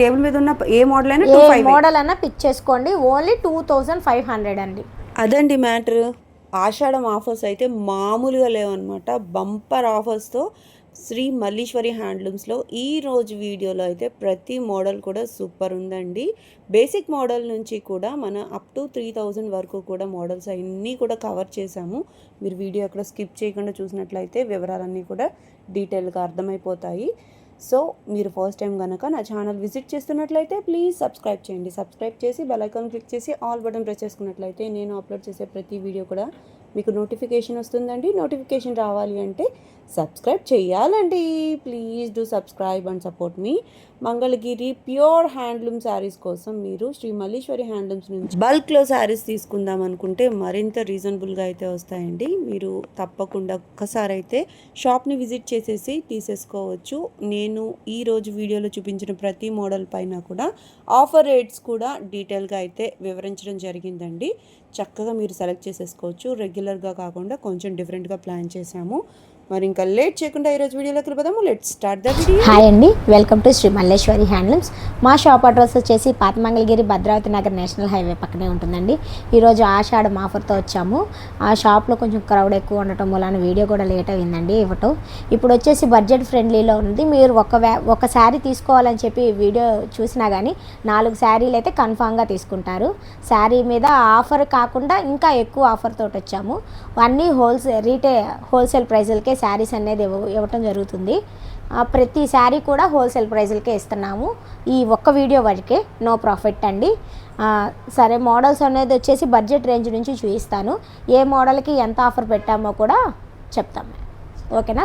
Table మీద ఉన్న ఏ మోడల్ అయినా టూ ఫైవ్ మోడల్ అన్నా పిక్ చేసుకోండి. Only two thousand five hundred అండి. అదండి మ్యాటర్. ఆషాఢం ఆఫర్స్ అయితే మామూలుగా లేవన్నమాట. బంపర్ ఆఫర్స్తో శ్రీ మల్లీశ్వరి హ్యాండ్లూమ్స్లో ఈ రోజు వీడియోలో అయితే ప్రతి మోడల్ కూడా సూపర్ ఉందండి. బేసిక్ మోడల్ నుంచి కూడా మన అప్ టు త్రీ థౌజండ్ వరకు కూడా మోడల్స్ అన్నీ కూడా కవర్ చేశాము. మీరు వీడియో అక్కడ స్కిప్ చేయకుండా చూసినట్లయితే వివరాలన్నీ కూడా డీటెయిల్గా అర్థమైపోతాయి. సో మీరు ఫస్ట్ టైం కనుక నా ఛానల్ విజిట్ చేస్తున్నట్లయితే ప్లీజ్ సబ్స్క్రైబ్ చేయండి. సబ్స్క్రైబ్ చేసి బెల్ ఐకాన్ క్లిక్ చేసి ఆల్ బటన్ ప్రెస్ చేసుకున్నట్లయితే నేను అప్లోడ్ చేసే ప్రతి వీడియో కూడా మీకు నోటిఫికేషన్ వస్తుందండి. నోటిఫికేషన్ రావాలి అంటే సబ్స్క్రైబ్ చేయాలండి. Please do subscribe and support me Mangalagiri pure handloom saris కోసం మీరు శ్రీ మల్లీశ్వరి హ్యాండ్లూమ్స్ నుంచి బల్క్లో శారీస్ తీసుకుందాం అనుకుంటే మరింత రీజనబుల్గా అయితే వస్తాయండి. మీరు తప్పకుండా ఒక్కసారి అయితే షాప్ని విజిట్ చేసేసి తీసేసుకోవచ్చు. నేను ఈరోజు వీడియోలో చూపించిన ప్రతి మోడల్ పైన కూడా ఆఫర్ రేట్స్ కూడా డీటెయిల్గా అయితే వివరించడం జరిగిందండి. చక్కగా మీరు సెలెక్ట్ చేసేసుకోవచ్చు. రెగ్యులర్గా కాకుండా కొంచెం డిఫరెంట్గా ప్లాన్ చేసాము మరి ఇంకా లేట్ చేయకుండా ఈరోజు వీడియోలోకి వెళ్ళిపోదాము. Let start the video hi అండి. Welcome to Sri Malleswari handlooms మా షాప్ అడ్రస్ వచ్చేసి పాతమంగళగిరి భద్రావతి నగర్ నేషనల్ హైవే పక్కనే ఉంటుందండి. ఈరోజు ఆషాఢం ఆఫర్తో వచ్చాము. ఆ షాప్లో కొంచెం క్రౌడ్ ఎక్కువ ఉండటం వలన వీడియో కూడా లేట్ అయిందండి ఇవ్వటం ఇప్పుడు వచ్చేసి బడ్జెట్ ఫ్రెండ్లీలో ఉంది. మీరు ఒక ఒక శారీ తీసుకోవాలని చెప్పి వీడియో చూసినా కానీ నాలుగు శారీలు అయితే కన్ఫామ్గా తీసుకుంటారు. శారీ మీద ఆఫర్ కాకుండా ఇంకా ఎక్కువ ఆఫర్ తోటి వచ్చాము. అన్నీ హోల్సేల్ రీటే హోల్సేల్ ప్రైజులకే శారీస్ అనేది ఇవ్వ ఇవ్వటం జరుగుతుంది. ప్రతి శారీ కూడా హోల్సేల్ ప్రైజులకే ఇస్తున్నాము. ఈ ఒక్క వీడియో వరకే. నో ప్రాఫిట్ అండి. సరే మోడల్స్ అనేది వచ్చేసి బడ్జెట్ రేంజ్ నుంచి చూపిస్తాను. ఏ మోడల్కి ఎంత ఆఫర్ పెట్టామో కూడా చెప్తాము ఓకేనా?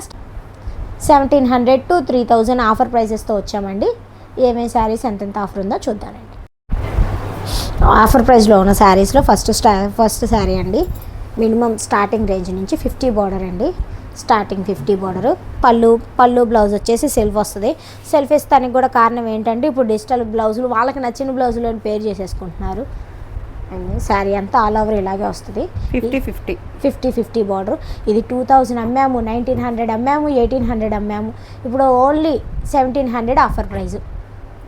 Seventeen hundred to three thousand offer ప్రైజెస్తో వచ్చామండి. ఏమేమి శారీస్ ఎంతెంత ఆఫర్ ఉందో చూద్దామండి. ఆఫర్ ప్రైస్లో ఉన్న శారీస్లో ఫస్ట్ స్టా ఫస్ట్ శారీ అండి. మినిమం స్టార్టింగ్ రేంజ్ నుంచి ఫిఫ్టీ బార్డర్ అండి. స్టార్టింగ్ ఫిఫ్టీ బార్డర్ పళ్ళు పళ్ళు బ్లౌజ్ వచ్చేసి సెల్ఫ్ వస్తుంది. సెల్ఫ్ ఇస్తానికి కూడా కారణం ఏంటంటే ఇప్పుడు డిజిటల్ బ్లౌజులు వాళ్ళకి నచ్చిన బ్లౌజులు పేర్ చేసేసుకుంటున్నారు. శారీ అంతా ఆల్ ఓవర్ ఇలాగే వస్తుంది. Fifty fifty fifty fifty border ఇది టూ థౌజండ్ అమ్మాము నైన్టీన్ హండ్రెడ్ అమ్మాము ఎయిటీన్ హండ్రెడ్ అమ్మాము ఇప్పుడు only seventeen hundred offer price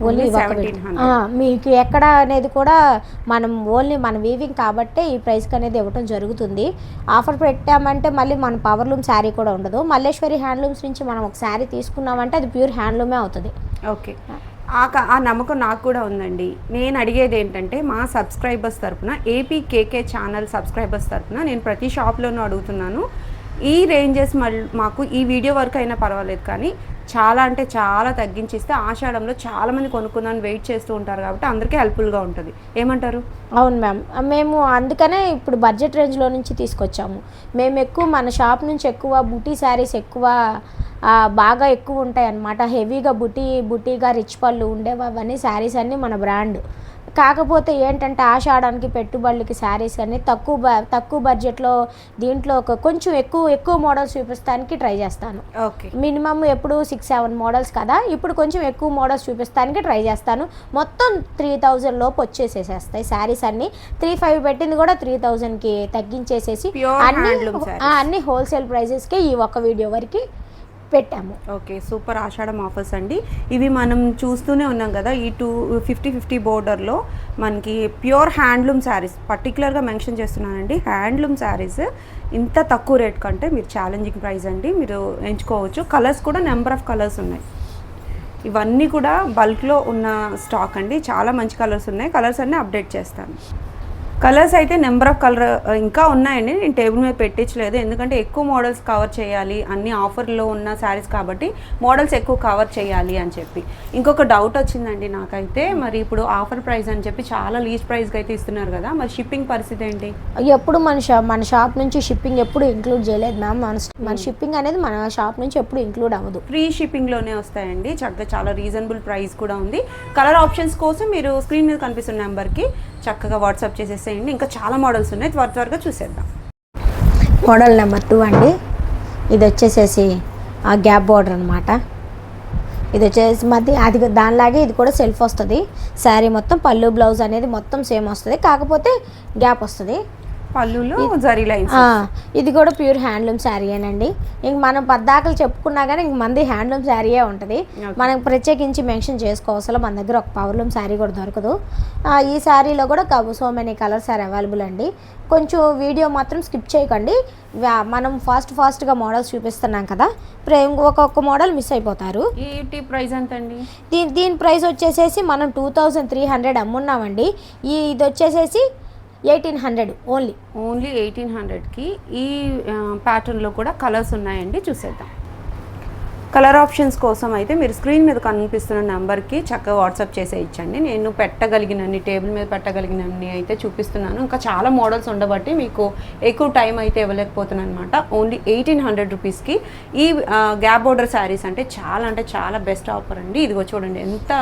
only Only 1700. మీకు ఎక్కడ అనేది కూడా మనం ఓన్లీ మన వీవింగ్ కాబట్టే ఈ ప్రైస్కి అనేది ఇవ్వటం జరుగుతుంది. ఆఫర్ పెట్టామంటే మళ్ళీ మన పవర్లూమ్ శారీ కూడా ఉండదు. మల్లేశ్వరి హ్యాండ్లూమ్స్ నుంచి మనం ఒక శారీ తీసుకున్నామంటే అది ప్యూర్ హ్యాండ్లూమే అవుతుంది. ఓకే ఆ నమ్మకం నాకు కూడా ఉందండి. నేను అడిగేది ఏంటంటే మా సబ్స్క్రైబర్స్ తరపున ఏపీ కేకే ఛానల్ సబ్స్క్రైబర్స్ తరపున నేను ప్రతి షాప్లోనూ అడుగుతున్నాను. ఈ రేంజెస్ మళ్ళీ మాకు ఈ వీడియో వరకు అయినా పర్వాలేదు కానీ చాలా అంటే చాలా తగ్గించిస్తే ఆషాఢంలో చాలామంది కొనుక్కుందని వెయిట్ చేస్తూ ఉంటారు కాబట్టి అందరికీ హెల్ప్ఫుల్గా ఉంటుంది. ఏమంటారు? అవును మ్యామ్. మేము అందుకనే ఇప్పుడు బడ్జెట్ రేంజ్లో నుంచి తీసుకొచ్చాము. మేము ఎక్కువ మన షాప్ నుంచి ఎక్కువ బుటీ శారీస్ ఎక్కువ బాగా ఎక్కువ ఉంటాయి అన్నమాట హెవీగా బుటీ బుటీగా రిచ్ పళ్ళు ఉండేవి అవన్నీ శారీస్ అన్నీ మన బ్రాండ్. కాకపోతే ఏంటంటే ఆషాఢానికి పెట్టుబడులకి శారీస్ అన్ని తక్కువ బ- తక్కువ బడ్జెట్లో దీంట్లో ఒక కొంచెం ఎక్కువ ఎక్కువ మోడల్స్ చూపిస్తానికి ట్రై చేస్తాను. ఓకే. మినిమం ఎప్పుడు సిక్స్ సెవెన్ మోడల్స్ కదా ఇప్పుడు కొంచెం ఎక్కువ మోడల్స్ చూపిస్తానికి ట్రై చేస్తాను. మొత్తం త్రీ థౌజండ్ లోపు వచ్చేసేసేస్తాయి శారీస్ అన్ని. త్రీ ఫైవ్ పెట్టింది కూడా త్రీ థౌజండ్కి తగ్గించేసేసి అన్ని అన్ని హోల్సేల్ ప్రైజెస్కే ఈ ఒక్క వీడియో వరకు పెట్టాము. ఓకే సూపర్ ఆషాఢం ఆఫర్స్ అండి. ఇవి మనం చూస్తూనే ఉన్నాం కదా ఈ టూ ఫిఫ్టీ ఫిఫ్టీ బోర్డర్లో మనకి ప్యూర్ హ్యాండ్లూమ్ శారీస్ పర్టికులర్గా మెన్షన్ చేస్తున్నానండి. హ్యాండ్లూమ్ శారీస్ ఇంత తక్కువ రేట్ కంటే మీరు ఛాలెంజింగ్ ప్రైస్ అండి. మీరు ఎంచుకోవచ్చు. కలర్స్ కూడా నెంబర్ ఆఫ్ కలర్స్ ఉన్నాయి. ఇవన్నీ కూడా బల్క్లో ఉన్న స్టాక్ అండి. చాలా మంచి కలర్స్ ఉన్నాయి. కలర్స్ అన్నీ అప్డేట్ చేస్తాను. కలర్స్ అయితే నెంబర్ ఆఫ్ కలర్ ఇంకా ఉన్నాయండి. నేను టేబుల్ మీద పెట్టించలేదు. ఎందుకంటే ఎక్కువ మోడల్స్ కవర్ చేయాలి. అన్ని ఆఫర్లో ఉన్న శారీస్ కాబట్టి మోడల్స్ ఎక్కువ కవర్ చేయాలి అని చెప్పి. ఇంకొక డౌట్ వచ్చిందండి నాకైతే. మరి ఇప్పుడు ఆఫర్ ప్రైస్ అని చెప్పి చాలా లీస్ట్ ప్రైస్కి అయితే ఇస్తున్నారు కదా. మరి షిప్పింగ్ పరిస్థితి ఏంటి? ఎప్పుడు మన షాప్ మన షాప్ నుంచి షిప్పింగ్ ఎప్పుడు ఇంక్లూడ్ చేయలేదు మ్యామ్. మన మన షిప్పింగ్ అనేది మన షాప్ నుంచి ఎప్పుడు ఇంక్లూడ్ అవ్వదు. ఫ్రీ షిప్పింగ్లోనే వస్తాయండి. చక్కగా చాలా రీజనబుల్ ప్రైస్ కూడా ఉంది. కలర్ ఆప్షన్స్ కోసం మీరు స్క్రీన్ మీద కనిపిస్తున్న నెంబర్కి చక్కగా వాట్సాప్ చేసేసేయండి ఇంకా చాలా మోడల్స్ ఉన్నాయి. త్వర త్వరగా చూసేద్దాం. మోడల్ నెంబర్ టూ అండి. ఇది వచ్చేసేసి ఆ గ్యాప్ బార్డర్ అనమాట ఇది వచ్చేసి మధ్య అది దానిలాగే ఇది కూడా సెల్ఫ్ వస్తుంది. శారీ మొత్తం పళ్ళు బ్లౌజ్ అనేది మొత్తం సేమ్ వస్తుంది. కాకపోతే గ్యాప్ వస్తుంది. పళ్ళులో జరీ లైన్స్. ఇది కూడా ప్యూర్ హ్యాండ్లూమ్ శారీయేనండి ఇంక మనం పద్దాకలు చెప్పుకున్నా కానీ ఇంక మంది హ్యాండ్లూమ్ శారీయే ఉంటుంది. మనం ప్రత్యేకించి మెన్షన్ చేసుకోవసరం మన దగ్గర ఒక పవర్లూమ్ శారీ కూడా దొరకదు. ఈ శారీలో కూడా so many colours are available అండి. కొంచెం వీడియో మాత్రం స్కిప్ చేయకండి. మనం ఫాస్ట్ ఫాస్ట్గా మోడల్స్ చూపిస్తున్నాం కదా ఒక్కొక్క మోడల్ మిస్ అయిపోతారు. ఈ ప్రైస్ ఎంత అండి దీని దీని ప్రైస్ వచ్చేసేసి మనం టూ థౌజండ్ త్రీ హండ్రెడ్ అమ్మున్నామండి. ఈ ఇది వచ్చేసేసి eighteen hundred only. Only eighteen హండ్రెడ్కి ఈ ప్యాటర్న్లో కూడా కలర్స్ ఉన్నాయండి చూసేద్దాం. కలర్ ఆప్షన్స్ కోసం అయితే మీరు స్క్రీన్ మీద కనిపిస్తున్న నెంబర్కి చక్కగా వాట్సాప్ చేసే ఇచ్చండి. నేను పెట్టగలిగినన్ని టేబుల్ మీద పెట్టగలిగినన్ని అయితే చూపిస్తున్నాను. ఇంకా చాలా మోడల్స్ ఉండబట్టి మీకు ఎక్కువ టైం అయితే ఇవ్వలేకపోతున్నాను అనమాట ఓన్లీ ఎయిటీన్ హండ్రెడ్ రూపీస్కి ఈ గ్యాప్ బోర్డర్ శారీస్ అంటే చాలా అంటే చాలా బెస్ట్ ఆఫర్ అండి. ఇదిగో చూడండి ఎంత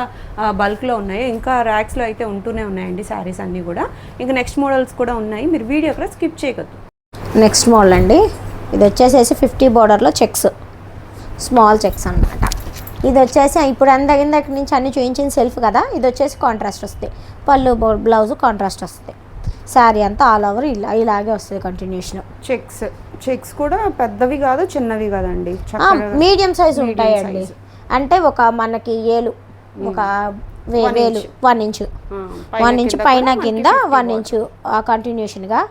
బల్క్లో ఉన్నాయో ఇంకా ర్యాక్స్లో అయితే ఉంటూనే ఉన్నాయండి శారీస్ అన్నీ కూడా. ఇంకా నెక్స్ట్ మోడల్స్ కూడా ఉన్నాయి. మీరు వీడియో కూడా స్కిప్ చేయగలరు నెక్స్ట్ మోడల్ అండి. ఇది వచ్చేసేసి ఫిఫ్టీ బోర్డర్లో చెక్స్. స్మాల్ చెక్స్ అన్నమాట. ఇది వచ్చేసి ఇప్పుడు అంద ఇందాక నుంచి అన్ని చూపించిన సెల్ఫ్ కదా ఇది వచ్చేసి కాంట్రాస్ట్ వస్తుంది. పళ్ళు బ్లౌజ్ కాంట్రాస్ట్ వస్తుంది. శారీ అంతా ఆల్ ఓవర్ ఇలా ఇలాగే వస్తుంది కంటిన్యూషన్. చెక్స్ చెక్స్ కూడా పెద్దవి కాదు చిన్నవి కాదండి. మీడియం సైజ్ ఉంటాయండి. అంటే ఒక మనకి ఏలు ఒక వేలు. One inch. వన్ ఇంచ్ పైన కింద 50 వన్. ఇంచు కంటిన్యూషన్గా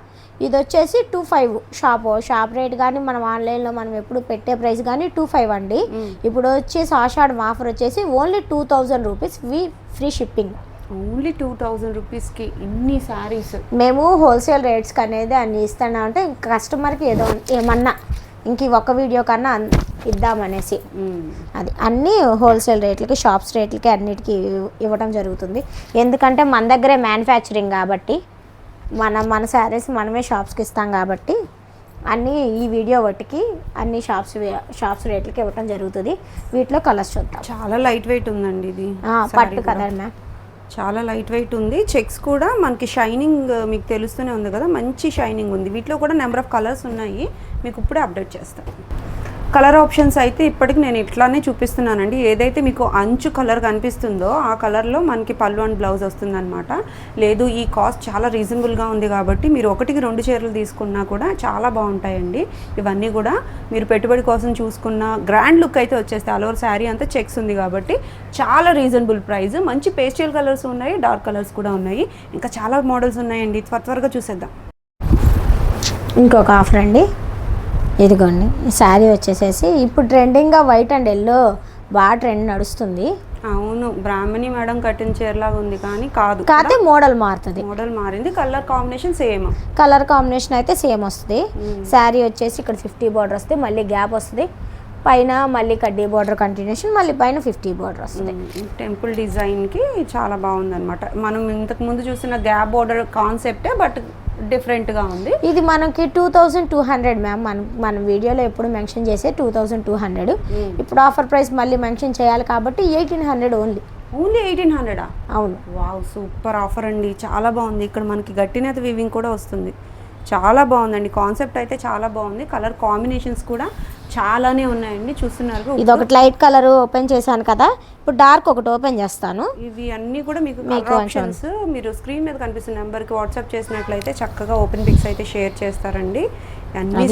ఇది వచ్చేసి two five shop. Shop rate కానీ మనం ఆన్లైన్లో మనం ఎప్పుడు పెట్టే ప్రైస్ కానీ టూ ఫైవ్ అండి. ఇప్పుడు వచ్చేసి ఆషాఢం ఆఫర్ వచ్చేసి only two thousand rupees we free shipping. Only two thousand రూపీస్కి ఇన్ని శారీస్ మేము హోల్సేల్ రేట్స్కి అనేది అన్ని ఇస్తున్నాం అంటే కస్టమర్కి ఏదో ఏమన్నా ఇంక ఈ ఒక్క వీడియో కన్నా ఇద్దామనేసి అది అన్నీ హోల్సేల్ రేట్లకి షాప్స్ రేట్లకి అన్నిటికీ ఇవ్- ఇవ్వడం జరుగుతుంది. ఎందుకంటే మన దగ్గరే మ్యానుఫ్యాక్చరింగ్ కాబట్టి మన మన శారీస్ మనమే షాప్స్కి ఇస్తాం కాబట్టి అన్నీ ఈ వీడియో వాటికి అన్ని షాప్స్ షాప్స్ రేట్లకి ఇవ్వడం జరుగుతుంది. వీటిలో కలర్స్ చూద్దాం. చాలా లైట్ వెయిట్ ఉందండి ఇది. పట్టు. కదా మ్యామ్. చాలా లైట్ వెయిట్ ఉంది. చెక్స్ కూడా మనకి షైనింగ్ మీకు తెలుస్తూనే ఉంది కదా మంచి షైనింగ్ ఉంది. వీటిలో కూడా నెంబర్ ఆఫ్ కలర్స్ ఉన్నాయి. మీకు ఇప్పుడే అప్డేట్ చేస్తాను కలర్ ఆప్షన్స్ అయితే ఇప్పటికి నేను ఇట్లానే చూపిస్తున్నానండి. ఏదైతే మీకు అంచు కలర్ కనిపిస్తుందో ఆ కలర్లో మనకి పళ్ళు అండ్ బ్లౌజ్ వస్తుందన్నమాట. లేదు ఈ కాస్ట్ చాలా రీజనబుల్గా ఉంది కాబట్టి మీరు ఒకటికి రెండు చీరలు తీసుకున్నా కూడా చాలా బాగుంటాయండి. ఇవన్నీ కూడా మీరు పెట్టుబడి కోసం చూసుకున్న గ్రాండ్ లుక్ అయితే వచ్చేస్తే ఆల్ ఓవర్ శారీ అంతా చెక్స్ ఉంది కాబట్టి చాలా రీజనబుల్ ప్రైస్. మంచి పేస్టల్ కలర్స్ ఉన్నాయి డార్క్ కలర్స్ కూడా ఉన్నాయి. ఇంకా చాలా మోడల్స్ ఉన్నాయండి. త్వర త్వరగా చూసేద్దాం. ఇంకొక ఆఫర్ అండి. ఇదిగోండి ఈ శారీ వచ్చేసేసి ఇప్పుడు ట్రెండింగ్గా వైట్ అండ్ ఎల్లో బాగా ట్రెండ్ నడుస్తుంది. అవును బ్రాహ్మణి మేడం కట్టిన చీరలాగా ఉంది కానీ కాదు. కాకపోతే మోడల్ మారుతుంది. మోడల్ మారింది colour combination same colour combination అయితే సేమ్ వస్తుంది. శారీ వచ్చేసి ఇక్కడ ఫిఫ్టీ బార్డర్ వస్తుంది మళ్ళీ గ్యాప్ వస్తుంది. పైన మళ్ళీ కడ్డీ బార్డర్ కంటిన్యూషన్ మళ్ళీ పైన ఫిఫ్టీ బార్డర్ వస్తుంది. టెంపుల్ డిజైన్కి చాలా బాగుందన్నమాట. మనం ఇంతకు ముందు చూసిన గ్యాప్ బోర్డర్ కాన్సెప్టే బట్ డిఫరెంట్గా ఉంది. ఇది మనకి two thousand two hundred ma'am. మనం మన వీడియోలో ఎప్పుడు మెన్షన్ చేసే టూ థౌజండ్ టూ హండ్రెడ్. ఇప్పుడు ఆఫర్ ప్రైస్ మళ్ళీ మెన్షన్ చేయాలి కాబట్టి eighteen hundred only. Only eighteen హండ్రెడా? అవును. వావ్ సూపర్ ఆఫర్ అండి. చాలా బాగుంది. ఇక్కడ మనకి గట్టినేత వివింగ్ కూడా వస్తుంది. చాలా బాగుందండి. కాన్సెప్ట్ అయితే చాలా బాగుంది. కలర్ కాంబినేషన్స్ కూడా చాలానే ఉన్నాయండి. చూస్తున్నారు. ఇది ఒకటి లైట్ కలర్ ఓపెన్ చేశాను కదా. ఇప్పుడు డార్క్ ఒకటి ఓపెన్ చేస్తాను. ఇవి అన్నీ కూడా మీకు ఆప్షన్స్ మీరు స్క్రీన్ మీద కనిపిస్తున్న నెంబర్కి వాట్సాప్ చేసినట్లయితే చక్కగా ఓపెన్ పిక్స్ అయితే షేర్ చేస్తారండి. అన్ని.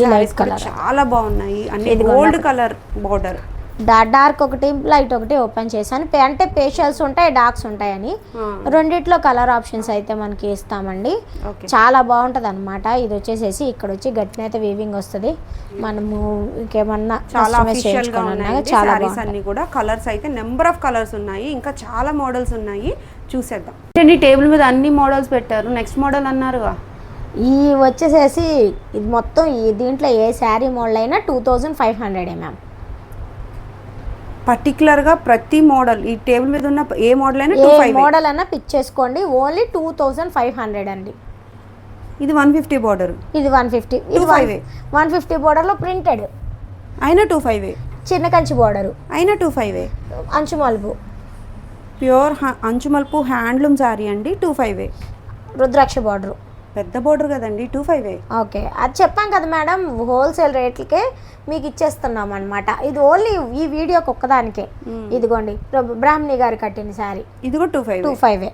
చాలా బాగున్నాయి. అన్ని గోల్డ్ కలర్ బార్డర్. డార్క్ ఒకటి లైట్ ఒకటి ఓపెన్ చేశాను. అంటే పేషియల్స్ ఉంటాయి డార్క్స్ ఉంటాయని. రెండిట్లో కలర్ ఆప్షన్స్ అయితే మనకి ఇస్తామండి. ఓకే. చాలా బాగుంటుంది అనమాట ఇది వచ్చేసేసి ఇక్కడ వచ్చి గట్టినైతే వీవింగ్ వస్తుంది. మనము ఇంకేమన్నా చాలా చాలా అన్ని కూడా కలర్స్ అయితే నెంబర్ ఆఫ్ కలర్స్ ఉన్నాయి. ఇంకా చాలా మోడల్స్ ఉన్నాయి. చూసేద్దాం. టేబుల్ మీద అన్ని మోడల్స్ పెట్టారు. నెక్స్ట్ మోడల్ అన్నారుగా? ఈ వచ్చేసేసి ఇది మొత్తం ఈ దీంట్లో ఏ శారీ మోడల్ అయినా two thousand five hundred ma'am పర్టికులర్గా ప్రతి మోడల్ ఈ టేబుల్ మీద ఉన్న ఏ మోడల్ అయినా టూ ఫైవ్ మోడల్ అన్నా పిక్ చేసుకోండి. Only two thousand five hundred అండి. ఇది వన్ ఫిఫ్టీ బార్డర్ ఇది వన్ ఫిఫ్టీ ఇది 250. వన్ ఫిఫ్టీ బోర్డర్లో ప్రింటెడ్ అయినా టూ ఫైవ్ చిన్న కంచి బోర్డరు అయినా టూ ఫైవ్ అంచు మలుపు. ప్యూర్ అంచుమల్పు హ్యాండ్లూమ్ శారీ అండి టూ ఫైవ్ రుద్రాక్ష బార్డరు పెద్ద బోర్డర్ కదండి టూ ఫైవ్ ఓకే. అది చెప్పాం కదా మేడం హోల్సేల్ రేట్లకే మీకు ఇచ్చేస్తున్నాం అనమాట ఇది ఓన్లీ ఈ వీడియోకి ఒక్కదానికే. ఇదిగోండి బ్ర- బ్రాహ్మణి గారు కట్టిన శారీ. ఇది కూడా టూ ఫైవ్ టూ ఫైవ్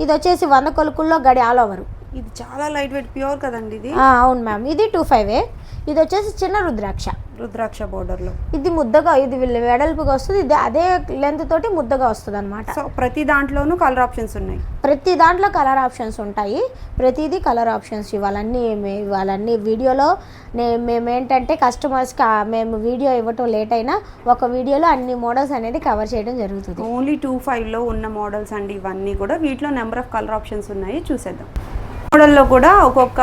ఇది వచ్చేసి వంద కొలుకుల్లో గడి ఆల్ ఓవర్ ఇది చాలా లైట్ వెయిట్ ప్యూర్ కదండి ఇది. అవును మ్యామ్ ఇది టూ ఫైవే ఇది వచ్చేసి చిన్న రుద్రాక్ష. రుద్రాక్ష border లో ఇది ముద్దగా ఇది వెడల్పుగా వస్తుంది. ఇది అదే లెంత్ తోటి ముద్దగా వస్తుంది అనమాట సో ప్రతి దాంట్లోనూ కలర్ ఆప్షన్స్ ఉన్నాయి. ప్రతి దాంట్లో కలర్ ఆప్షన్స్ ఉంటాయి. ప్రతిదీ కలర్ ఆప్షన్స్ ఇవాళన్నీ మే- ఇవాళన్నీ వీడియోలో మేము ఏంటంటే కస్టమర్స్కి మేము వీడియో ఇవ్వటం లేట్ అయినా ఒక వీడియోలో అన్ని మోడల్స్ అనేది కవర్ చేయడం జరుగుతుంది. ఓన్లీ టూ లో ఉన్న మోడల్స్ అండి ఇవన్నీ కూడా. వీటిలో నెంబర్ ఆఫ్ కలర్ ఆప్షన్స్ ఉన్నాయి. చూసేద్దాం. మోడల్లో కూడా ఒక్కొక్క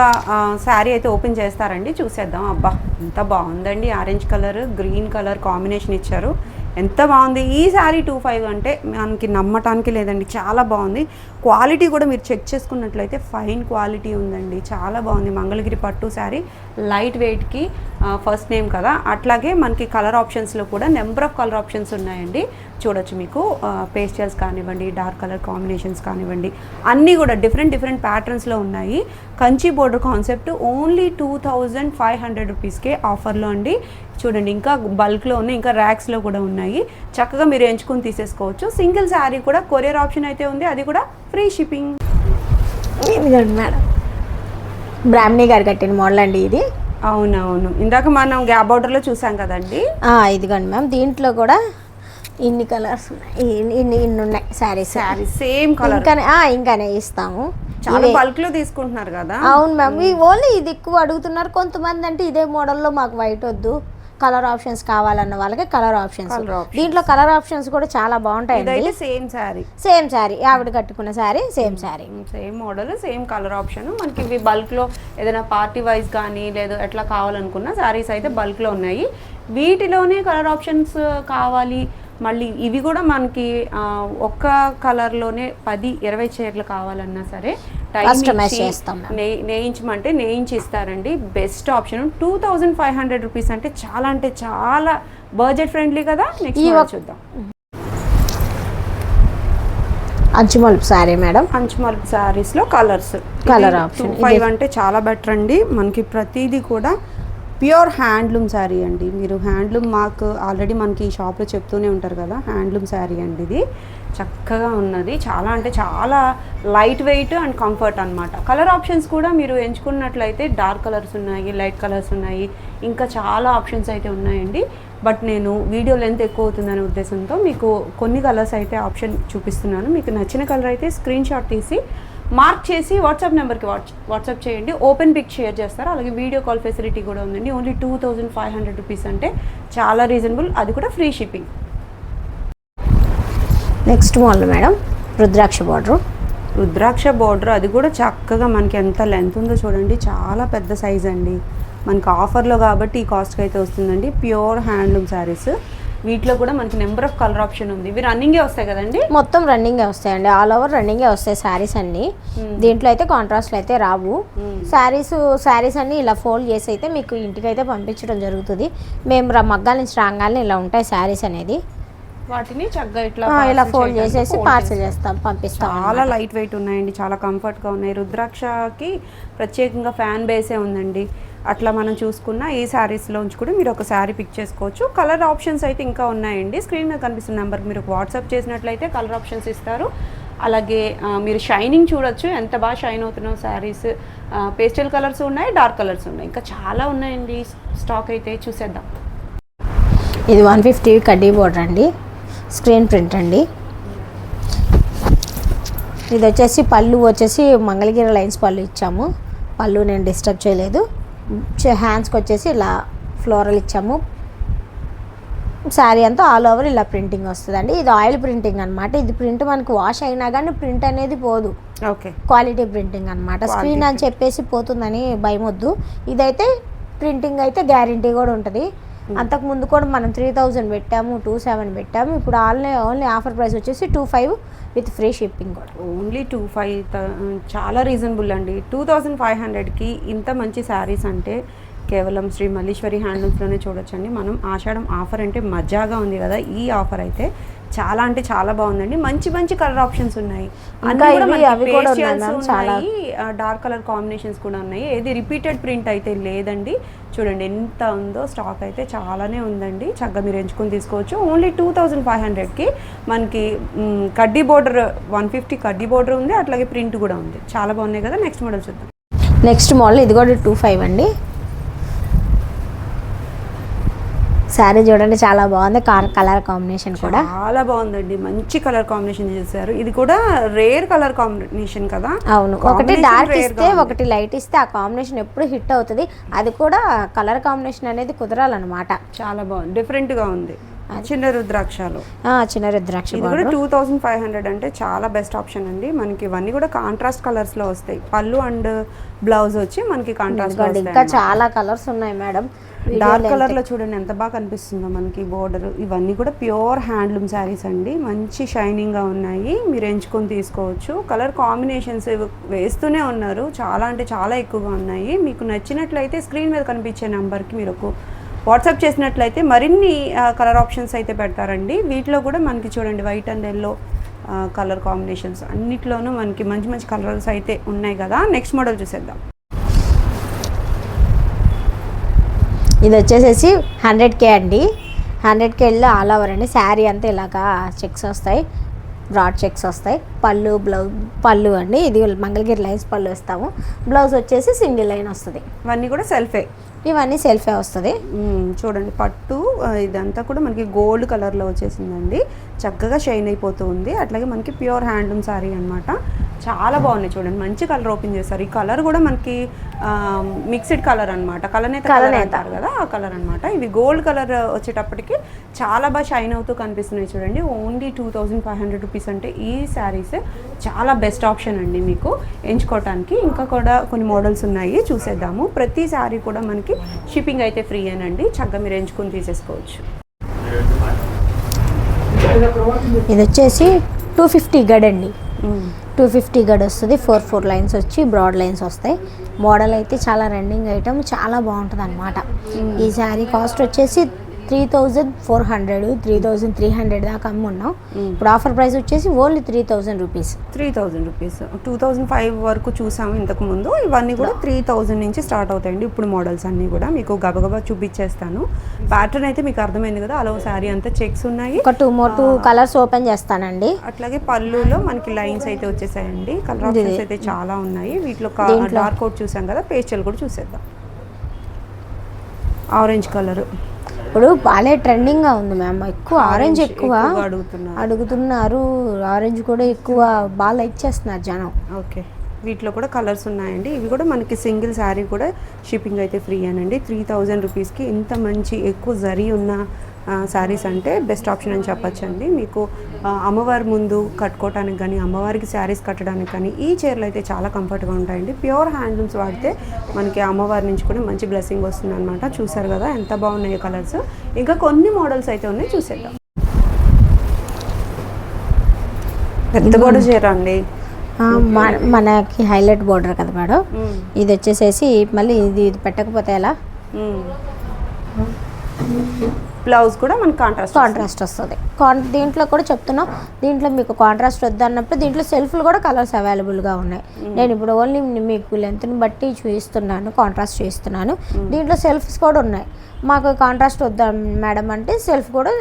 శారీ అయితే ఓపెన్ చేస్తారండి. చూసేద్దాం. అబ్బా ఎంత బాగుందండి. Orange colour green colour combination ఇచ్చారు. ఎంత బాగుంది. ఈ శారీ టూ ఫైవ్ అంటే మనకి నమ్మటానికి లేదండి. చాలా బాగుంది. క్వాలిటీ కూడా మీరు చెక్ చేసుకున్నట్లయితే ఫైన్ క్వాలిటీ ఉందండి. చాలా బాగుంది. మంగళగిరి పట్టు శారీ లైట్ వెయిట్కి ఫస్ట్ నేమ్ కదా. అట్లాగే మనకి కలర్ ఆప్షన్స్లో కూడా నెంబర్ ఆఫ్ కలర్ ఆప్షన్స్ ఉన్నాయండి. చూడొచ్చు మీకు. పేస్టల్స్ కానివ్వండి డార్క్ కలర్ కాంబినేషన్స్ కానివ్వండి. అన్నీ కూడా డిఫరెంట్ డిఫరెంట్ ప్యాటర్న్స్లో ఉన్నాయి. Kanchi border concept only two thousand five hundred రూపీస్కే ఆఫర్లో అండి. చూడండి ఇంకా బల్క్లో ఉన్నాయి ఇంకా ర్యాక్స్లో కూడా ఉన్నాయి. చక్కగా మీరు ఎంచుకొని తీసేసుకోవచ్చు. సింగిల్ శారీ కూడా కొరియర్ ఆప్షన్ అయితే ఉంది. అది కూడా ఫ్రీ షిప్పింగ్. ఇదిగోండి మేడం బ్రాహ్మణి గారు కట్టిన మోడల్ అండి ఇది. అవునవును. ఇందాక మనం గ్యాప్ బార్డర్లో చూసాం కదండి. ఇదిగోండి మ్యామ్. దీంట్లో కూడా ఇన్ని కలర్స్ ఉన్నాయి. ఇన్ని ఇన్ని ఉన్నాయి. శారీస్ శారీ సేమ్ కలర్ ఇంకానే ఇంకానే ఇస్తాము. చాలా బల్క్లో తీసుకుంటున్నారు కదా. అవును మ్యామ్. ఓన్లీ ఇది ఎక్కువ అడుగుతున్నారు. కొంతమంది అంటే ఇదే మోడల్లో మాకు వైట్ వద్దు. కలర్ ఆప్షన్స్ కావాలన్న వాళ్ళకి కలర్ ఆప్షన్స్. దీంట్లో కలర్ ఆప్షన్స్ కూడా చాలా బాగుంటాయండి. ఇదైతే సేమ్ శారీ. సేమ్ శారీ. ఆవిడ కట్టుకున్న sari same sari. Same model same colour option. మనకి ఇవి బల్క్లో ఏదైనా పార్టీ వైజ్ కానీ లేదు ఎట్లా కావాలనుకున్న శారీస్ అయితే బల్క్లో ఉన్నాయి. వీటిలోనే కలర్ ఆప్షన్స్ కావాలి మళ్ళీ ఇవి కూడా మనకి ఒక్క కలర్లోనే పది ఇరవై చీరలు కావాలన్నా సరే నేయించమంటే నేయించి ఇస్తారండి best option two thousand five hundred rupees అంటే చాలా అంటే చాలా బడ్జెట్ ఫ్రెండ్లీ కదా? నెక్స్ట్ చూద్దాం. అంచుమలుపు శారీ మేడం. పంచమల్ప్ శారీస్లో కలర్స్ Colour option. ఫైవ్ అంటే చాలా బెటర్ అండి. మనకి ప్రతిదీ కూడా ప్యూర్ హ్యాండ్లూమ్ శారీ అండి. మీరు హ్యాండ్లూమ్ మాకు ఆల్రెడీ మనకి ఈ షాప్లో చెప్తూనే ఉంటారు కదా హ్యాండ్లూమ్ శారీ అండి ఇది. చక్కగా ఉన్నది. చాలా అంటే చాలా లైట్ వెయిట్ అండ్ కంఫర్ట్ అన్నమాట. కలర్ ఆప్షన్స్ కూడా మీరు ఎంచుకున్నట్లయితే డార్క్ కలర్స్ ఉన్నాయి లైట్ కలర్స్ ఉన్నాయి ఇంకా చాలా ఆప్షన్స్ అయితే ఉన్నాయండి. బట్ నేను వీడియో లెంత్ ఎక్కువ అవుతుందనే ఉద్దేశంతో మీకు కొన్ని కలర్స్ అయితే ఆప్షన్ చూపిస్తున్నాను. మీకు నచ్చిన కలర్ అయితే స్క్రీన్ షాట్ తీసి మార్క్ చేసి వాట్సాప్ నెంబర్కి వాట్స్ వాట్సాప్ చేయండి. ఓపెన్ పిక్ షేర్ చేస్తారు. అలాగే వీడియో కాల్ ఫెసిలిటీ కూడా ఉందండి. Only two thousand five hundred rupees అంటే చాలా రీజనబుల్. అది కూడా free shipping. Next model madam రుద్రాక్ష బార్డర్. రుద్రాక్ష బార్డర్ అది కూడా చక్కగా మనకి ఎంత లెంత్ ఉందో చూడండి. చాలా పెద్ద సైజ్ అండి మనకి ఆఫర్లో కాబట్టి ఈ కాస్ట్కి అయితే వస్తుందండి. Pure handloom saris. వీటిలో కూడా మనకి నెంబర్ ఆఫ్ కలర్ ఆప్షన్ ఉంది. ఇవి రన్నింగే వస్తాయి కదండి? మొత్తం రన్నింగే వస్తాయండి. ఆల్ ఓవర్ రన్నింగే వస్తాయి శారీస్ అన్ని. దీంట్లో అయితే కాంట్రాస్ట్లు అయితే రావు. శారీస్ శారీస్ అన్ని ఇలా ఫోల్డ్ చేసి అయితే మీకు ఇంటికి అయితే పంపించడం జరుగుతుంది. మేము మగ్గాల నుంచి రాగానే ఇలా ఉంటాయి శారీస్ అనేది. వాటిని చక్కగా ఇట్లా ఇలా ఫోల్డ్ చేసేసి పార్సల్ చేస్తాం. పంపిస్తాం చాలా లైట్ వెయిట్ ఉన్నాయండి. చాలా కంఫర్ట్గా ఉన్నాయి. రుద్రాక్షకి ప్రత్యేకంగా ఫ్యాన్ బేసే ఉందండి. అట్లా మనం చూసుకున్న ఈ శారీస్లోంచి కూడా మీరు ఒక శారీ పిక్ చేసుకోవచ్చు. కలర్ ఆప్షన్స్ అయితే ఇంకా ఉన్నాయండి. స్క్రీన్ మీద కనిపిస్తున్న నెంబర్కి మీరు వాట్సాప్ చేసినట్లయితే కలర్ ఆప్షన్స్ ఇస్తారు. అలాగే మీరు షైనింగ్ చూడొచ్చు. ఎంత బాగా షైన్ అవుతున్నావు శారీస్ పేస్టల్ కలర్స్ ఉన్నాయి డార్క్ కలర్స్ ఉన్నాయి. ఇంకా చాలా ఉన్నాయండి. స్టాక్ అయితే చూసేద్దాం. ఇది వన్ ఫిఫ్టీ కడ్డీ బోర్డర్ అండి. స్క్రీన్ ప్రింట్ అండి. ఇది వచ్చేసి పళ్ళు వచ్చేసి మంగళగిరి లైన్స్ పళ్ళు ఇచ్చాము. పళ్ళు నేను డిస్టర్బ్ చేయలేదు. హ్యాండ్స్కి వచ్చేసి ఇలా ఫ్లోరల్ ఇచ్చాము. శారీ అంతా ఆల్ ఓవర్ ఇలా ప్రింటింగ్ వస్తుందండి. ఇది ఆయిల్ ప్రింటింగ్ అనమాట ఇది ప్రింట్ మనకు వాష్ అయినా కానీ ప్రింట్ అనేది పోదు. ఓకే క్వాలిటీ ప్రింటింగ్ అనమాట స్క్రీన్ అని చెప్పేసి పోతుందని భయం వద్దు ఇదైతే ప్రింటింగ్ అయితే గ్యారంటీ కూడా ఉంటుంది. అంతకు ముందు కూడా మనం త్రీ థౌజండ్ పెట్టాము టూ సెవెన్ పెట్టాము. ఇప్పుడు ఆన్లీ ఓన్లీ ఆఫర్ ప్రైస్ వచ్చేసి two five with free shipping కూడా. ఓన్లీ టూ ఫైవ్ చాలా రీజనబుల్ అండి. టూ థౌజండ్ ఫైవ్ హండ్రెడ్కి ఇంత మంచి శారీస్ అంటే కేవలం శ్రీ మల్లీశ్వరి హ్యాండ్లూమ్స్లోనే చూడొచ్చండి. మనం ఆషాఢం ఆఫర్ అంటే మజాగా ఉంది కదా ఈ ఆఫర్ అయితే చాలా అంటే చాలా బాగుందండి. మంచి మంచి కలర్ ఆప్షన్స్ ఉన్నాయి. డార్క్ కలర్ కాంబినేషన్స్ కూడా ఉన్నాయి. ఏది రిపీటెడ్ ప్రింట్ అయితే లేదండి. చూడండి ఎంత ఉందో స్టాక్ అయితే చాలానే ఉందండి. చక్కగా మీరు ఎంచుకొని తీసుకోవచ్చు. ఓన్లీ టూ థౌజండ్ ఫైవ్ హండ్రెడ్కి మనకి కడ్డీ బోర్డర్ వన్ ఫిఫ్టీ కడ్డీ బోర్డర్ ఉంది. అట్లాగే ప్రింట్ కూడా ఉంది. చాలా బాగున్నాయి కదా. నెక్స్ట్ మోడల్ చూద్దాం. నెక్స్ట్ మోడల్ ఇది కూడా టూ ఫైవ్ అండి. శారీ చూడండి చాలా బాగుంది. కలర్ కాంబినేషన్ కూడా. చాలా బాగుందండి. మంచి కలర్ కాంబినేషన్ చేశారు. ఇది కూడా రేర్ కలర్ కాంబినేషన్ కదా? అవును. ఒకటి డార్క్ ఇస్తే. ఒకటి లైట్ ఇస్తే ఆ కాంబినేషన్ ఎప్పుడు హిట్ అవుతుంది. అది కూడా కలర్ కాంబినేషన్ అనేది కుదరాలన్నమాట. చాలా బాగుంది. డిఫరెంట్గా ఉంది. చిన్న రుద్రాక్షలు. చిన్న రుద్రాక్ష ఇది కూడా టూ థౌజండ్ ఫైవ్ హండ్రెడ్ అంటే చాలా బెస్ట్ ఆప్షన్ అండి. మనకి ఇవన్నీ కూడా కాంట్రాస్ట్ కలర్స్లో వస్తాయి. పళ్ళు అండ్ బ్లౌజ్ వచ్చి మనకి కాంట్రాస్ట్ ఇంకా చాలా కలర్స్ ఉన్నాయి మేడం. డార్క్ కలర్లో చూడండి ఎంత బాగా కనిపిస్తుందో మనకి బోర్డర్. ఇవన్నీ కూడా ప్యూర్ హ్యాండ్లూమ్ శారీస్ అండి. మంచి షైనింగ్గా ఉన్నాయి. మీరు ఎంచుకొని తీసుకోవచ్చు. కలర్ కాంబినేషన్స్ వేస్తూనే ఉన్నారు. చాలా అంటే చాలా ఎక్కువగా ఉన్నాయి. మీకు నచ్చినట్లయితే స్క్రీన్ మీద కనిపించే నెంబర్కి మీరు వాట్సాప్ చేసినట్లయితే మరిన్ని కలర్ ఆప్షన్స్ అయితే పెడతారండి. వీటిలో కూడా మనకి చూడండి white and yellow colour combinations అన్నిట్లోనూ మనకి మంచి మంచి కలర్స్ అయితే ఉన్నాయి కదా. నెక్స్ట్ మోడల్ చూసేద్దాం. ఇది వచ్చేసేసి హండ్రెడ్ కే అండి. హండ్రెడ్ కేలో ఆల్ ఓవర్ అండి. శారీ అంతా ఇలాగా చెక్స్ వస్తాయి. బ్రాడ్ చెక్స్ వస్తాయి. పళ్ళు బ్లౌజ్ పళ్ళు అండి. ఇది మంగళగిరి లైన్స్ పళ్ళు వేస్తాము. బ్లౌజ్ వచ్చేసి సింగిల్ లైన్ వస్తుంది. ఇవన్నీ కూడా సెల్ఫే. ఇవన్నీ సెల్ఫే వస్తుంది. చూడండి పట్టు ఇదంతా కూడా మనకి గోల్డ్ కలర్లో వచ్చేసిందండి. చక్కగా షైన్ అయిపోతూ ఉంది. అట్లాగే మనకి ప్యూర్ హ్యాండ్లూమ్ సారీ అన్నమాట. చాలా బాగున్నాయి చూడండి. మంచి కలర్ ఓపెన్ చేశారు. ఈ కలర్ కూడా మనకి మిక్స్డ్ కలర్ అన్నమాట. కలనేత కలర్ అంటారు కదా ఆ కలర్ అన్నమాట. ఇవి గోల్డ్ కలర్ వచ్చేటప్పటికి చాలా బాగా షైన్ అవుతూ కనిపిస్తున్నాయి చూడండి. Only two thousand five hundred rupees అంటే ఈ శారీస్ చాలా బెస్ట్ ఆప్షన్ అండి మీకు. ఎంచుకోవటానికి ఇంకా కూడా కొన్ని మోడల్స్ ఉన్నాయి. చూసేద్దాము. ప్రతి శారీ కూడా మనకి షిప్పింగ్ అయితే ఫ్రీ అనండి చక్కగా మీరు ఎంచుకొని తీసేసుకోవచ్చు. ఇది వచ్చేసి టూ ఫిఫ్టీ గడ్ అండి. టూ ఫిఫ్టీ గడ్ వస్తుంది ఫోర్ ఫోర్ లైన్స్ వచ్చి బ్రాడ్ లైన్స్ వస్తాయి. మోడల్ అయితే చాలా రన్నింగ్ ఐటమ్ చాలా బాగుంటుంది అనమాట ఈ శారీ కాస్ట్ వచ్చేసి three thousand four hundred three thousand three hundred దాకా అమ్మున్నాం. ఇప్పుడు ఆఫర్ ప్రైస్ వచ్చేసి only three thousand rupees. Three thousand rupees. Two thousand five వరకు చూసాము ఇంతకు ముందు. ఇవన్నీ కూడా త్రీ థౌజండ్ నుంచి స్టార్ట్ అవుతాయండి. ఇప్పుడు మోడల్స్ అన్నీ కూడా మీకు గబగబా చూపించేస్తాను. ప్యాటర్న్ అయితే మీకు అర్థమైంది కదా అలా శారీ అంతా చెక్స్ ఉన్నాయి. ఒక two more two colours open చేస్తానండి. అట్లాగే పళ్ళులో మనకి లైన్స్ అయితే వచ్చేసాయండి. కలర్ ఆప్షన్స్ అయితే చాలా ఉన్నాయి. వీటిలో డార్క్ కోట్ చూసాం కదా పేస్టల్ కూడా చూసేద్దాం. ఆరెంజ్ కలర్ ఇప్పుడు బాగా ట్రెండింగ్గా ఉంది మ్యామ్. ఎక్కువ ఆరెంజ్ ఎక్కువ అడుగుతున్నారు. అడుగుతున్నారు. ఆరెంజ్ కూడా ఎక్కువ బాగా లైక్ చేస్తున్నారు జనం. ఓకే. వీటిలో కూడా కలర్స్ ఉన్నాయండి. ఇవి కూడా మనకి సింగిల్ శారీ కూడా షిప్పింగ్ అయితే ఫ్రీ అనండి. త్రీ థౌజండ్ రూపీస్కి ఇంత మంచి ఎక్కువ జరీ ఉన్న శారీస్ అంటే బెస్ట్ ఆప్షన్ అని చెప్పొచ్చండి. మీకు అమ్మవారి ముందు కట్టుకోవటానికి కానీ అమ్మవారికి శారీస్ కట్టడానికి కానీ ఈ చీరలు అయితే చాలా కంఫర్ట్గా ఉంటాయండి. ప్యూర్ హ్యాండ్లూమ్స్ వాడితే మనకి అమ్మవారి నుంచి కూడా మంచి బ్లెస్సింగ్ వస్తుంది అనమాట చూసారు కదా ఎంత బాగున్నాయి కలర్స్. ఇంకా కొన్ని మోడల్స్ అయితే ఉన్నాయి చూసేద్దాం. పెద్ద కూడా చీర అండి. మనకి హైలైట్ బోర్డర్ కదా మేడం. ఇది వచ్చేసేసి మళ్ళీ ఇది ఇది పెట్టకపోతే ఎలా? బ్లౌజ్ కూడా మనకి కాంట్రాస్ట్ కాంట్రాస్ట్ వస్తుంది. కాన్ దీంట్లో కూడా చెప్తున్నాం దీంట్లో మీకు కాంట్రాస్ట్ వద్దు అన్నప్పుడు దీంట్లో సెల్ఫ్లు కూడా కలర్స్ అవైలబుల్గా ఉన్నాయి. నేను ఇప్పుడు ఓన్లీ మీకు లెంత్ని బట్టి చూపిస్తున్నాను కాంట్రాస్ట్ చూపిస్తున్నాను దీంట్లో సెల్ఫ్స్ కూడా ఉన్నాయి. మాకు కాంట్రాస్ట్ వద్దా మేడం అంటే సెల్ఫ్ కూడా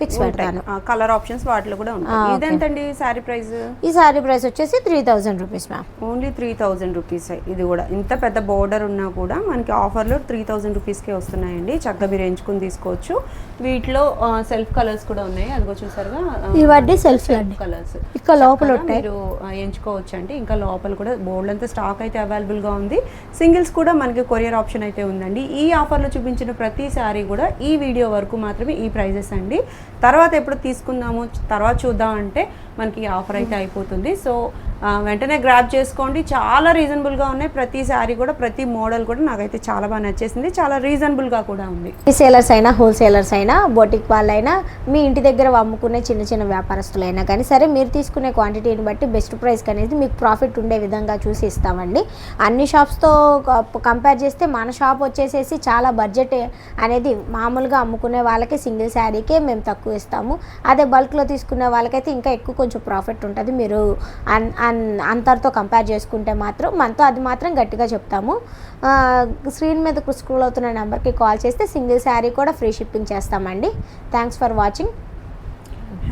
పిక్స్ పెడతాను. కలర్ ఆప్షన్స్ వాటిలో కూడా ఉంటాయి. ఇదెంతండి శారీ ప్రైస్ ఈ సారీ ప్రైస్ వచ్చేసి three thousand rupees ma'am only three thousand rupees ఇది కూడా ఇంత పెద్ద బోర్డర్ ఉన్నా కూడా మనకి ఆఫర్లో త్రీ థౌజండ్ రూపీస్కే వస్తున్నాయండి. చక్కగా మీరు ఎంచుకుని తీసుకోవచ్చు. వీటిలో సెల్ఫ్ కలర్స్ కూడా ఉన్నాయి. అదిగో చూసారుగా ఇవన్నీ సెల్ఫ్ కలర్స్ ఇక్కడ లోపల మీరు ఎంచుకోవచ్చు అండి ఇంకా లోపల కూడా బోర్డు అంతా స్టాక్ అయితే అవైలబుల్గా ఉంది. సింగిల్స్ కూడా మనకి కొరియర్ ఆప్షన్ అయితే ఉందండి. ఈ ఆఫర్లో చూపించిన ప్రతి శారీ కూడా ఈ వీడియో వరకు మాత్రమే ఈ ప్రైజెస్ అండి. తర్వాత ఎప్పుడు తీసుకుందాము తర్వాత చూద్దాం అంటే మనకి ఆఫర్ అయితే అయిపోతుంది. సో వెంటనే గ్రాప్ చేసుకోండి. చాలా రీజనబుల్గా ఉన్నాయి. ప్రతి శారీ కూడా ప్రతి మోడల్ కూడా నాకైతే చాలా బాగా నచ్చేసింది. చాలా రీజనబుల్గా కూడా ఉంది. రీసేలర్స్ అయినా హోల్సేలర్స్ అయినా బొటిక్ వాళ్ళైనా మీ ఇంటి దగ్గర అమ్ముకునే చిన్న చిన్న వ్యాపారస్తులైనా కానీ సరే మీరు తీసుకునే క్వాంటిటీని బట్టి బెస్ట్ ప్రైస్కి అనేది మీకు ప్రాఫిట్ ఉండే విధంగా చూసి ఇస్తామండి. అన్ని షాప్స్తో కంపేర్ చేస్తే మన షాప్ వచ్చేసేసి చాలా బడ్జెట్ అనేది మామూలుగా అమ్ముకునే వాళ్ళకి సింగిల్ శారీకే మేము తక్కువ ఇస్తాము. అదే బల్క్లో తీసుకునే వాళ్ళకైతే ఇంకా ఎక్కువ కొంచెం ప్రాఫిట్ ఉంటుంది. మీరు అన్ అన్ అంతటితో కంపేర్ చేసుకుంటే మాత్రం మనతో అది మాత్రం గట్టిగా చెప్తాము. స్క్రీన్ మీద స్క్రోల్ అవుతున్న నెంబర్కి కాల్ చేస్తే సింగిల్ శారీ కూడా ఫ్రీ షిప్పింగ్ చేస్తామండి. థ్యాంక్స్ ఫర్ వాచింగ్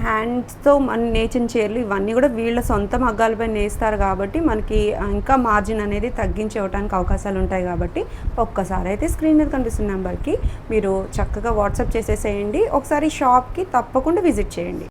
హ్యాండ్స్తో మన నేచిన చీరలు ఇవన్నీ కూడా వీళ్ళ సొంత మగ్గాలపై నేస్తారు కాబట్టి మనకి ఇంకా మార్జిన్ అనేది తగ్గించి అవకాశాలు ఉంటాయి కాబట్టి ఒక్కసారి అయితే స్క్రీన్ మీద కనిపిస్తున్న నెంబర్కి మీరు చక్కగా వాట్సాప్ చేసేసేయండి. ఒకసారి షాప్కి తప్పకుండా విజిట్ చేయండి.